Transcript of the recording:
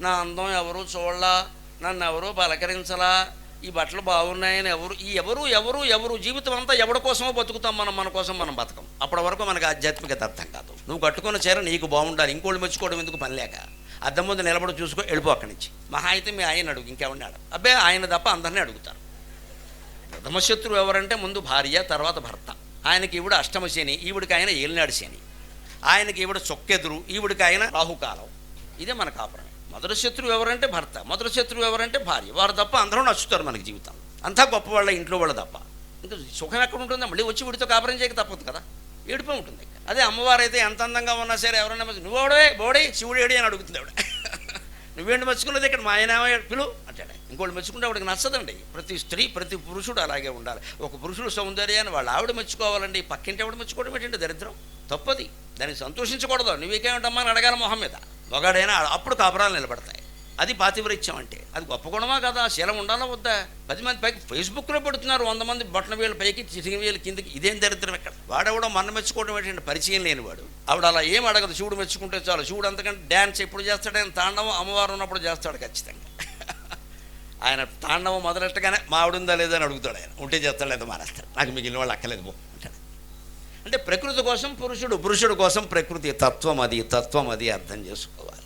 నా అందం ఎవరు చూడలా నన్ను ఎవరు పలకరించలా ఈ బట్టలు బాగున్నాయని ఎవరు ఈ ఎవరు ఎవరు ఎవరు జీవితం అంతా ఎవరి కోసమో బతుకుతాం మనం మన కోసం మనం బతకం. అప్పటి వరకు మనకు ఆధ్యాత్మికత అర్థం కాదు. నువ్వు కట్టుకున్న చీర నీకు బాగుండాలి ఇంకోళ్ళు మెచ్చుకోవడం ఎందుకు పని లేక? అద్దం ముందు నిలబడి చూసుకో వెళ్ళిపో అక్కడి నుంచి. మహా అయితే మీ ఆయన అడుగు ఇంకెవరినాడు అబ్బే ఆయన తప్ప అందరినీ అడుగుతారు. ప్రథమ శత్రువు ఎవరంటే ముందు భార్య తర్వాత భర్త. ఆయనకి ఈవిడ అష్టమ శని ఈవిడికి ఆయన ఏలినాడు శని. ఆయనకి ఈవిడ చొక్కెదురు ఈవిడికి ఆయన రాహుకాలం. ఇదే మన కాపురం మొదటి శత్రువు ఎవరంటే భర్త మొదటి శత్రువు ఎవరంటే భార్య. వారు తప్ప అందరూ నచ్చుతారు మనకి జీవితం అంతా గొప్ప వాళ్ళ ఇంట్లో వాళ్ళ తప్ప. ఇంకా సుఖం ఎక్కడ ఉంటుందో మళ్ళీ వచ్చి వీడితో కాపురం చేయక తప్పదు కదా. ఏడుపే ఉంటుంది. అదే అమ్మవారు అయితే ఎంత అందంగా ఉన్నా సరే ఎవరైనా నువ్వు ఓడవే బోడే శివుడు ఏడి అని అడుగుతుంది ఆవిడ. నువ్వేంటి మెచ్చుకున్నది ఇక్కడ మా ఆయన పిలు అంటాడు. ఇంకోటి మెచ్చుకుంటే ఆవిడకి నచ్చదండి. ప్రతి స్త్రీ ప్రతి పురుషుడు అలాగే ఉండాలి. ఒక పురుషుడు సౌందర్యాన్ని వాళ్ళ ఆవిడ మెచ్చుకోవాలండి పక్కింటి ఆవిడ మెచ్చుకోవడం ఏంటంటే దరిద్రం? తప్పది. దానికి సంతోషించకూడదు. నువ్వేకేమిటమ్మా అని అడగాలి మొహం మీద. మగాడైనా అప్పుడు కాపురాలు నిలబడతాయి. అది పాతివ్రత్యం అంటే అది గొప్ప గుణమా కదా? శీలం ఉండాలా వద్దా? పది మంది పైకి ఫేస్బుక్లో పెడుతున్నారు వంద మంది బట్టన వేలు పైకి చిటికి వేలు కిందకి. ఇదేం దరిద్రం ఎక్కడ వాడెవడో మన మెచ్చుకోవడం ఏంటంటే పరిచయం లేనివాడు. ఆవిడ అలా ఏం అడగదు. శివుడు మెచ్చుకుంటే చాలు. శివుడు అంతకంటే డ్యాన్స్ ఎప్పుడు చేస్తాడని తాండవం అమ్మవారు ఉన్నప్పుడు చేస్తాడు ఖచ్చితంగా. ఆయన తాండవం మొదలెట్టగానే మా ఆవిడుందా లేదా అని అడుగుతాడు ఆయన. ఉంటే చేస్తాడు లేదా మానేస్తాడు. నాకు మిగిలిన వాళ్ళు అక్కలేదు పో అంటాడు. అంటే ప్రకృతి కోసం పురుషుడు పురుషుడు కోసం ప్రకృతి తత్వం అది తత్వం అది అర్థం చేసుకోవాలి.